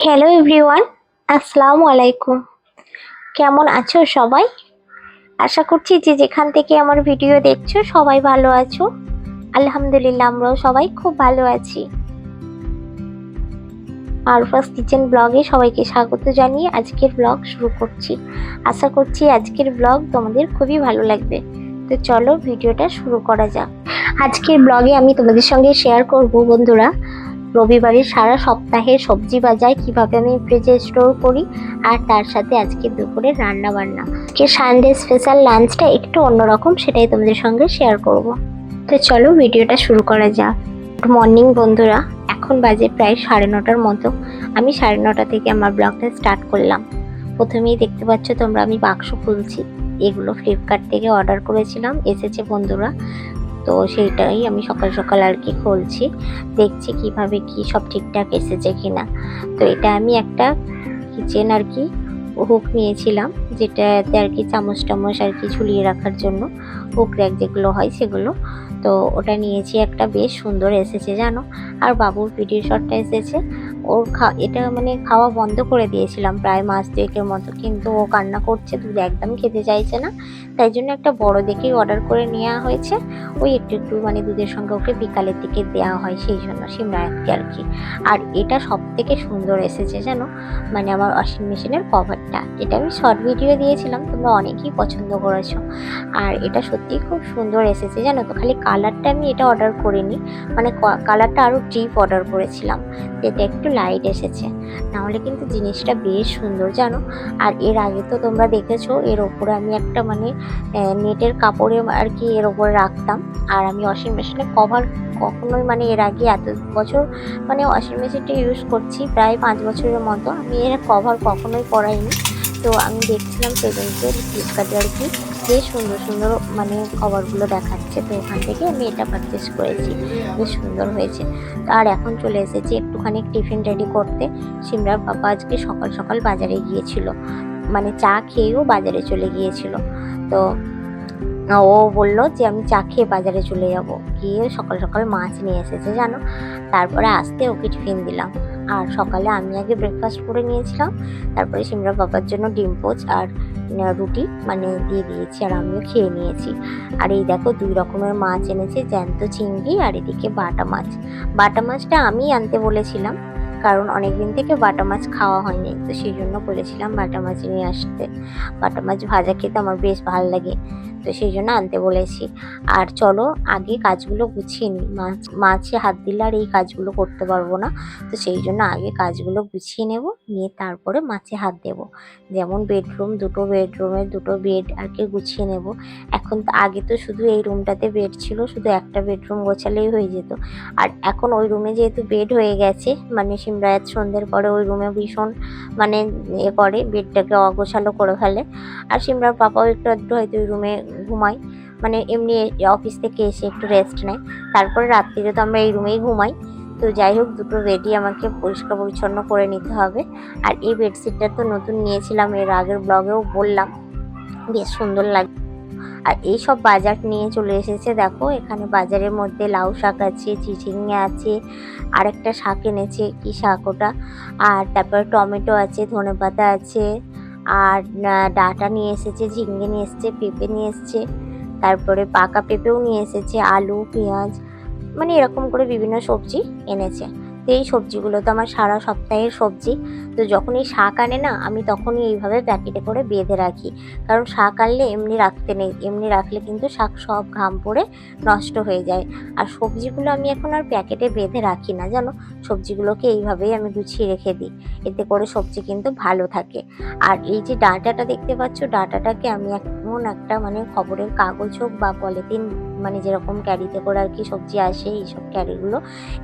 Hello everyone আসসালামু আলাইকুম কেমন আছো সবাই? আশা করছি যে যেখান থেকে আমার ভিডিও দেখছ, সবাই ভালো আছো। আলহামদুলিল্লাহ, আমরাও সবাই খুব ভালো আছি। আরফাস কিচেন ব্লগে সবাইকে স্বাগত জানিয়ে আজকের ব্লগ শুরু করছি। আশা করছি আজকের ব্লগ তোমাদের খুবই ভালো লাগবে। তো চলো ভিডিওটা শুরু করা যাক। আজকের ব্লগে আমি তোমাদের সঙ্গে শেয়ার করব বন্ধুরা। রবিবারের সারা সপ্তাহে সবজি বাজার কীভাবে আমি ফ্রিজে স্টোর করি, আর তার সাথে আজকে দুপুরে রান্না বান্না আজকে সানডে স্পেশাল লাঞ্চটা একটু অন্যরকম, সেটাই তোমাদের সঙ্গে শেয়ার করব। তো চলো ভিডিওটা শুরু করা যাক। গুড মর্নিং বন্ধুরা, এখন বাজে প্রায় সাড়ে নটার মতো। আমি সাড়ে নটা থেকে আমার ব্লগটা স্টার্ট করলাম। প্রথমেই দেখতে পাচ্ছ তোমরা আমি বাক্স খুলছি। এগুলো ফ্লিপকার্ট থেকে অর্ডার করেছিলাম, এসেছে বন্ধুরা। তো সেইটাই আমি সকাল সকাল আর কি খুলছি। দেখছি কীভাবে কি সব ঠিকঠাক এসেছে কিনা। তো এটা আমি একটা কিচেন আর কি হুক নিয়েছিলাম, যেটাতে আর কি চামচ টামচ আর কি ঝুলিয়ে রাখার জন্য হুক র্যাক যেগুলো হয় সেগুলো। তো ওটা নিয়েছি একটা, বেশ সুন্দর এসেছে জানো। আর বাবুর ভিডিও শটটা এসেছে। ওর খা, এটা মানে খাওয়া বন্ধ করে দিয়েছিলাম প্রায় মাস দুয়েকের মতো। কিন্তু ও কান্না করছে, দুধ একদম খেতে চাইছে না। তাই জন্য একটা বড় দেখেই অর্ডার করে নেওয়া হয়েছে। ওই একটু একটু মানে দুধের সঙ্গে ওকে বিকালের দিকে দেওয়া হয়, সেই জন্য সিমরায়াতকে আর কি। আর এটা সব থেকে সুন্দর এসেছে জানো মানে আমার ওয়াশিং মেশিনের কভারটা এটা আমি শর্ট ভিডিও দিয়েছিলাম, তোমরা অনেকেই পছন্দ করেছ। আর এটা সত্যিই খুব সুন্দর এসেছে জানো তো, খালি কালারটা আমি এটা অর্ডার করিনি। মানে কালারটা আরও ডিপ অর্ডার করেছিলাম। এটা একটু লাইট এসেছে। নাহলে কিন্তু জিনিসটা বেশ সুন্দর, জানো? আর এর আগে তো তোমরা দেখেছ, এর ওপরে আমি একটা মানে নেটের কাপড়ে আর কি এর ওপরে রাখতাম। আর আমি ওয়াশিং মেশিনে কভার কখনোই মানে এর আগে এত বছর মানে ওয়াশিং মেশিনটা ইউজ করছি, প্রায় পাঁচ বছরের মতো। আমি এর কভার কখনোই পরাইনি। তো আমি দেখছিলাম সেদিনকে ফ্লিপকার্টে আর কি বেশ সুন্দর সুন্দর মানে কভারগুলো দেখাচ্ছে, তো ওখান থেকে আমি এটা পারচেস করেছি। বেশ সুন্দর হয়েছে। আর এখন চলে এসেছি একটুখানি টিফিন রেডি করতে। সিমরার বাবা আজকে সকাল সকাল বাজারে গিয়েছিল। মানে চা খেয়েও বাজারে চলে গিয়েছিল। তো ও বলল যে, আমি চা খেয়ে বাজারে চলে যাব। গিয়ে সকাল সকাল মাছ নিয়ে এসেছে, জানো? তারপরে আসতে ওকে টিফিন দিলাম। আর সকালে আমি আগে ব্রেকফাস্ট করে নিয়েছিলাম। তারপরে সিমরা বাবার জন্য ডিম পোচ আর রুটি মানে দিয়ে দিয়েছি আর আমিও খেয়ে নিয়েছি। আর এই দেখো দুই রকমের মাছ এনেছে, জ্যান্ত চিংড়ি আর এদিকে বাটা মাছ। বাটা মাছটা আমি আনতে বলেছিলাম, কারণ অনেক দিন থেকে বাটা মাছ খাওয়া হয়নি, তো সেই জন্য বলেছিলাম বাটা মাছ নিয়ে আসতে। বাটা মাছ ভাজা খেতে আমার বেশ ভালো লাগে। তো সেই জন্য আনতে বলেছি। আর চলো, আগে কাজগুলো গুছিয়ে নিই। মাছ মাছে হাত দিলে আর এই কাজগুলো করতে পারব না, তো সেই জন্য আগে কাজগুলো গুছিয়ে নেব, নিয়ে তারপরে মাছে হাত দেব। যেমন বেডরুম দুটো বেডরুমের দুটো বেড আর কি গুছিয়ে নেব। এখন তো আগে তো শুধু এই রুমটাতে বেড ছিল, শুধু একটা বেডরুম গোছালেই হয়ে যেত। আর এখন ওই রুমে যেহেতু বেড হয়ে গেছে মানে সিমরায়াত সন্ধ্যের পরে ওই রুমে ভীষণ মানে এ করে বেডটাকে অগোছালো করে ফেলে। আর সিমরার পাপাও একটু একটু হয়তো ওই রুমে ঘুমায় মানে এমনি অফিস থেকে এসে একটু রেস্ট নেয়। তারপরে রাত্রিরে তো আমরা এই রুমেই ঘুমাই, তো যাই হোক দুটো বেডই আমাকে পরিষ্কার পরিচ্ছন্ন করে নিতে হবে। আর এই বেডশিটটা তো নতুন নিয়েছিলাম, এর আগের ব্লগেও বললাম, বেশ সুন্দর লাগে, আর এই সব বাজার নিয়ে চলে এসেছে দেখো, এখানে বাজারের মধ্যে লাউ শাক আছে, চিচিঙ্গা আছে আর একটা শাক এনেছে, কি শাক ওটা? আর তারপরে টমেটো আছে, ধনেপাতা আছে আর ডাটা নিয়ে এসেছে, ঝিঙ্গে নিয়ে এসেছে, পেঁপে নিয়ে এসেছে, তারপরে পাকা পেঁপেও নিয়ে এসেছে, আলু, পেঁয়াজ মানে এরকম করে বিভিন্ন সবজি এনেছে। তো এই সবজিগুলো তো আমার সারা সপ্তাহের সবজি। তো যখন এই শাক আনে না, আমি তখনই এইভাবে প্যাকেটে করে বেঁধে রাখি। কারণ শাক আনলে এমনি রাখতে নেই, এমনি রাখলে কিন্তু শাক সব ঘাম পড়ে নষ্ট হয়ে যায়। আর সবজিগুলো আমি এখন আর প্যাকেটে বেঁধে রাখি না, জানো? সবজিগুলোকে এইভাবেই আমি গুছিয়ে রেখে দিই। এতে করে সবজি কিন্তু ভালো থাকে। আর এই যে ডাঁটাটা দেখতে পাচ্ছ, ডাঁটাটাকে আমি এমন একটা মানে খবরের কাগজ হোক বা পলিথিন মানে যেরকম ক্যারিতে করে আর কি সবজি আসে, এইসব ক্যারিগুলো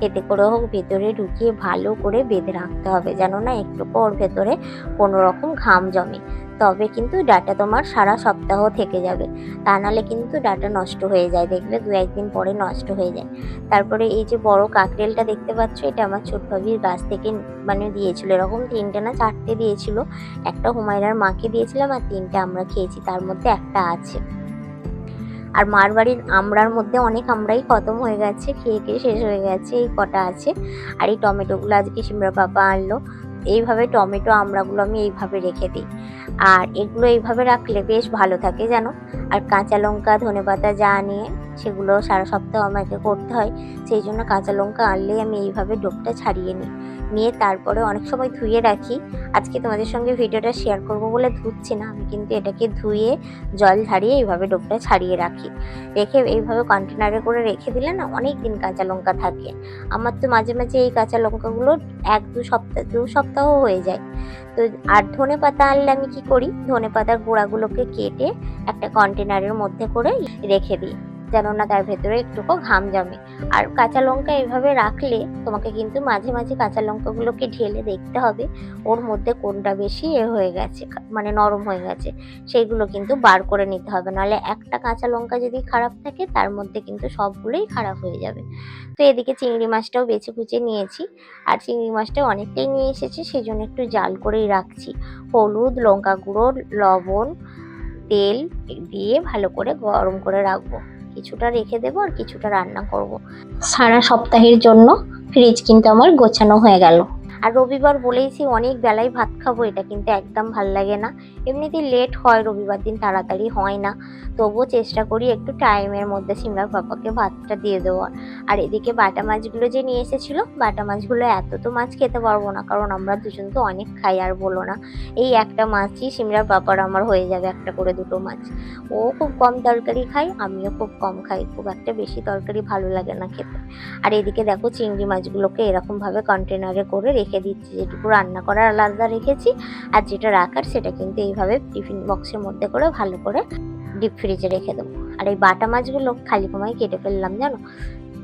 এতে করে হোক ভেতরে ঢুকিয়ে ভালো করে বেঁধে রাখতে হবে যেন না একটু ওর ভেতরে কোনো রকম ঘাম জমে। তবে কিন্তু ডাটা তোমার সারা সপ্তাহ থেকে যাবে। তা নাহলে কিন্তু ডাটা নষ্ট হয়ে যায়, দেখবে দু একদিন পরে নষ্ট হয়ে যায়। তারপরে এই যে বড় কাকরেলটা দেখতে পাচ্ছ, এটা আমার ছোট ভাবির গাছ থেকে মানে দিয়েছিল। এরকম তিনটে না চারটে দিয়েছিল। একটা হুমায়রার মাকে দিয়েছিলাম আর তিনটে আমরা খেয়েছি, তার মধ্যে একটা আছে। আর মার বাড়ির আমড়ার মধ্যে অনেক আমড়াই খতম হয়ে গেছে, খেয়ে খেয়ে শেষ হয়ে গেছে, এই কটা আছে। আর এই টমেটোগুলো আজকে সিমরা পাপা আনলো। এইভাবে টমেটো আমড়াগুলো আমি এইভাবে রেখে দিই। আর এগুলো এইভাবে রাখলে বেশ ভালো থাকে যেন আর কাঁচা লঙ্কা ধনে পাতা যা নিয়ে সেগুলো সারা সপ্তাহ আমাকে করতে হয়। সেই জন্য কাঁচা লঙ্কা আনলেই আমি এইভাবে ডোবটা ছাড়িয়ে নিই। নিয়ে তারপরে অনেক সময় ধুয়ে রাখি। আজকে তোমাদের সঙ্গে ভিডিওটা শেয়ার করব বলে ধুচ্ছি না। আমি কিন্তু এটাকে ধুয়ে, জল ঝাড়িয়ে এইভাবে ডোবটা ছাড়িয়ে রাখি। রেখে এইভাবে কন্টেনারে করে রেখে দিলে না অনেক দিন কাঁচা লঙ্কা থাকে। আমার তো মাঝে মাঝে এই কাঁচা লঙ্কাগুলো এক দু সপ্তাহ দু সপ্তাহ হয়ে যায়। তো আর ধনে পাতা আনলে আমি কী করি? ধনে পাতার গোড়াগুলোকে কেটে একটা কন্টেনারের মধ্যে করে রেখে দিই। যেন না তার ভেতরে একটুকু ঘাম জমে। আর কাঁচা লঙ্কা এভাবে রাখলে তোমাকে কিন্তু মাঝে মাঝে কাঁচা লঙ্কাগুলোকে ঢেলে দেখতে হবে, ওর মধ্যে কোনটা বেশি এ হয়ে গেছে মানে নরম হয়ে গেছে, সেইগুলো কিন্তু বার করে নিতে হবে। নাহলে একটা কাঁচা লঙ্কা যদি খারাপ থাকে, তার মধ্যে কিন্তু সবগুলোই খারাপ হয়ে যাবে। তো এদিকে চিংড়ি মাছটাও বেছে কুচে নিয়েছি। আর চিংড়ি মাছটা অনেকটাই নিয়ে এসেছি সেই জন্য একটু জাল করেই রাখছি। হলুদ, লঙ্কা গুঁড়ো, লবণ, তেল দিয়ে ভালো করে গরম করে রাখব। কিছুটা রেখে দেবো আর কিছুটা রান্না করব। সারা সপ্তাহের জন্য ফ্রিজ কিন্তু আমার গোছানো হয়ে গেল আর রবিবার বলেইছি অনেক বেলায় ভাত খাব, এটা কিন্তু একদম ভালো লাগে না। এমনিতেই লেট হয় রবিবার দিন, তাড়াতাড়ি হয় না। তবুও চেষ্টা করি একটু টাইমের মধ্যে সিমরার পাপাকে ভাতটা দিয়ে দেওয়ার। আর এদিকে বাটা মাছগুলো যে নিয়ে এসেছিল, বাটা মাছগুলো এত তো মাছ খেতে পারব না, কারণ আমরা দুজন তো অনেক খাই, আর বলো না। এই একটা মাছই সিমরার পাপার আমার হয়ে যাবে, একটা করে দুটো মাছ। ও খুব কম তরকারি খায়, আমিও খুব কম খাই, খুব একটা বেশি তরকারি ভালো লাগে না খেতে। আর এদিকে দেখো চিংড়ি মাছগুলোকে এরকমভাবে কন্টেনারে করে রেখে দিচ্ছি, যেটুকু রান্না করার আলাদা রেখেছি, আর যেটা রাখার সেটা কিন্তু এইভাবে টিফিন বক্সের মধ্যে করে ভালো করে ডিপ ফ্রিজে রেখে দেবো। আর এই বাটা মাছগুলো খালি কমায় কেটে ফেললাম, জানো?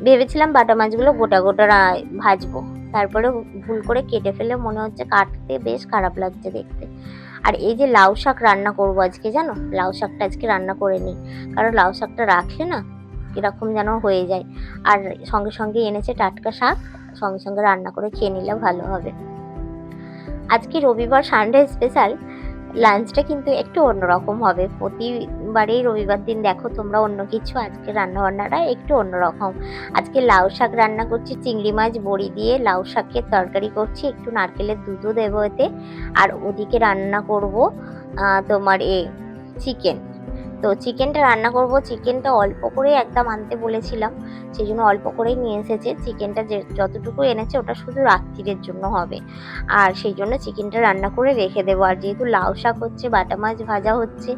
ভেবেছিলাম বাটা মাছগুলো গোটা গোটা ভাজবো। তারপরে ভুল করে কেটে ফেলে মনে হচ্ছে কাটতে বেশ খারাপ লাগছে দেখতে। আর এই যে লাউ শাক রান্না করব আজকে, জানো? লাউ শাকটা আজকে রান্না করে নিই। কারণ লাউ শাকটা রাখলে না এরকম যেন হয়ে যায়। আর সঙ্গে সঙ্গে এনেছে টাটকা শাক, সঙ্গে সঙ্গে রান্না করে খেয়ে নিলে ভালো হবে। আজকে রবিবার সানডে স্পেশাল লাঞ্চটা কিন্তু একটু অন্যরকম হবে। প্রতিবারেই রবিবার দিন দেখো তোমরা অন্য কিছু, আজকে রান্না বান্নাটা একটু অন্যরকম। আজকে লাউ শাক রান্না করছি, চিংড়ি মাছ বড়ি দিয়ে লাউ শাকের তরকারি করছি, একটু নারকেলের দুধও দেবো এতে। আর ওদিকে রান্না করব তোমার এ চিকেন তো চিকেনটা রান্না করব। চিকেনটা অল্প করে একদম আনতে বলেছিলাম, সেই জন্য অল্প করেই নিয়ে এসেছে। চিকেনটা যে যতটুকু এনেছে ওটা শুধু রাত্রিরের জন্য হবে। আর সেই জন্য চিকেনটা রান্না করে রেখে দেবো। আর যেহেতু লাউ শাক হচ্ছে, বাটা মাছ ভাজা হচ্ছে,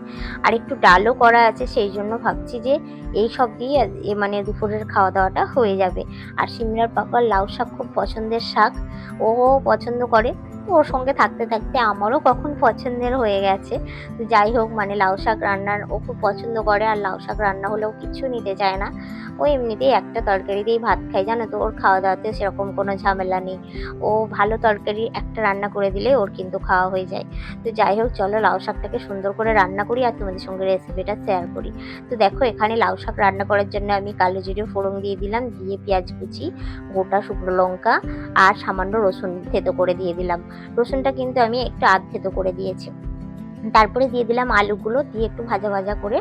আর একটু ডালও করা আছে, সেই জন্য ভাবছি যে এই সব দিয়ে মানে দুপুরের খাওয়া দাওয়াটা হয়ে যাবে। আর সিমরার পাপার লাউ শাক খুব পছন্দের শাক, ও পছন্দ করে। ওর সঙ্গে থাকতে থাকতে আমারও কখন পছন্দের হয়ে গেছে। যাই হোক মানে লাউ শাক রান্নার ও খুব পছন্দ করে, আর লাউ শাক রান্না হলেও কিচ্ছু নিতে চায় না। ও এমনিতেই একটা তরকারি দিয়েই ভাত খায়, জানো তো? ওর খাওয়া দাওয়াতে সেরকম কোনো ঝামেলা নেই। ও ভালো তরকারি একটা রান্না করে দিলে ওর কিন্তু খাওয়া হয়ে যায়। তো যাই হোক, চলো লাউ শাকটাকে সুন্দর করে রান্না করি আর তোমাদের সঙ্গে রেসিপিটা শেয়ার করি। তো দেখো, এখানে লাউ শাক রান্না করার জন্য আমি কালো জিরে ফোড়ন দিয়ে দিলাম, দিয়ে পেঁয়াজ কুচি, গোটা শুকনো লঙ্কা, আর সামান্য রসুন থেতো করে দিয়ে দিলাম। রসুনটা কিন্তু আমি একটু আধ থেতো করে দিয়েছি। তারপরে দিয়ে দিলাম আলুগুলো, দিয়ে একটু ভাজা ভাজা করে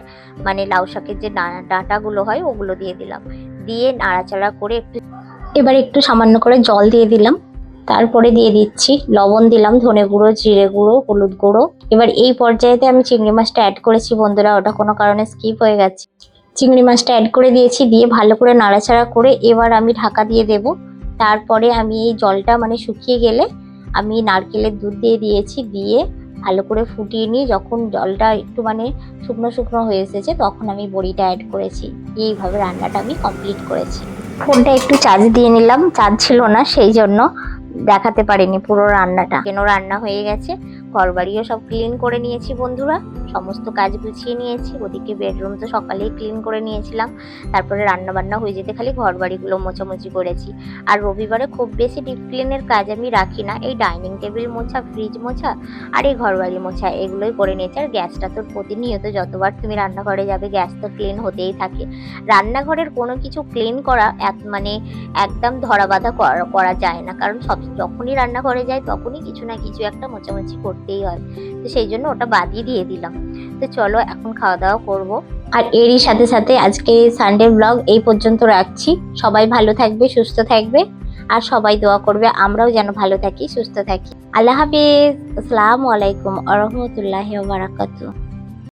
মানে লাউ শাকের যে ডাঁটাগুলো হয় ওগুলো দিয়ে দিলাম। দিয়ে নাড়াচাড়া করে একটু এবার একটু সামান্য করে জল দিয়ে দিলাম। তারপরে দিয়ে দিচ্ছি লবণ দিলাম, ধনে গুঁড়ো, জিরে গুঁড়ো, হলুদ গুঁড়ো। এবার এই পর্যায়েতে আমি চিংড়ি মাছটা অ্যাড করেছি বন্ধুরা, ওটা কোনো কারণে স্কিপ হয়ে গেছে। চিংড়ি মাছটা অ্যাড করে দিয়েছি, দিয়ে ভালো করে নাড়াচাড়া করে এবার আমি ঢাকা দিয়ে দেব। তারপরে আমি এই জলটা মানে শুকিয়ে গেলে আমি নারকেলের দুধ দিয়ে দিয়েছি, দিয়ে ভালো করে ফুটিয়ে নিয়ে যখন জলটা একটু মানে শুকনো শুকনো হয়ে এসেছে তখন আমি বড়িটা অ্যাড করেছি। এইভাবে রান্নাটা আমি কমপ্লিট করেছি। ফোনটা একটু চার্জ দিয়ে নিলাম। চার্জ ছিল না, সেই জন্য দেখাতে পারিনি পুরো রান্নাটা। কেন রান্না হয়ে গেছে? ঘর বাড়িও সব ক্লিন করে নিয়েছি বন্ধুরা। সমস্ত কাজ গুছিয়ে নিয়েছি। ওদিকে বেডরুম তো সকালেই ক্লিন করে নিয়েছিলাম। তারপরে রান্না বান্না হয়ে যেতে খালি ঘর বাড়িগুলো মোছামুছি করেছি। আর রবিবারে খুব বেশি ডিপ ক্লিনের কাজ আমি রাখি না। এই ডাইনিং টেবিল মোছা ফ্রিজ মোছা আর এই ঘর বাড়ি মোছা, এগুলোই করে নিয়েছি। আর গ্যাসটা তো প্রতিনিয়ত যতবার তুমি রান্নাঘরে যাবে, গ্যাস তো ক্লিন হতেই থাকে। রান্নাঘরের কোনো কিছু ক্লিন করা এক মানে একদম ধরা বাঁধা করা- যায় না। কারণ সব, যখনই রান্নাঘরে যাই, তখনই কিছু না কিছু একটা মোছামুছি করতেই হয়। তো সেই জন্য ওটা বাদই দিয়ে দিলাম। তো চলো এখন খাওয়া দাওয়া করব। আর এরই সাথে সাথে আজকে সানডে ব্লগ এই পর্যন্ত রাখছি। সবাই ভালো থাকবে, সুস্থ থাকবে। আর সবাই দোয়া করবে, আমরাও যেন ভালো থাকি, সুস্থ থাকি। আল্লাহ হাফিজ। আসসালামু আলাইকুম আ বারাকাতু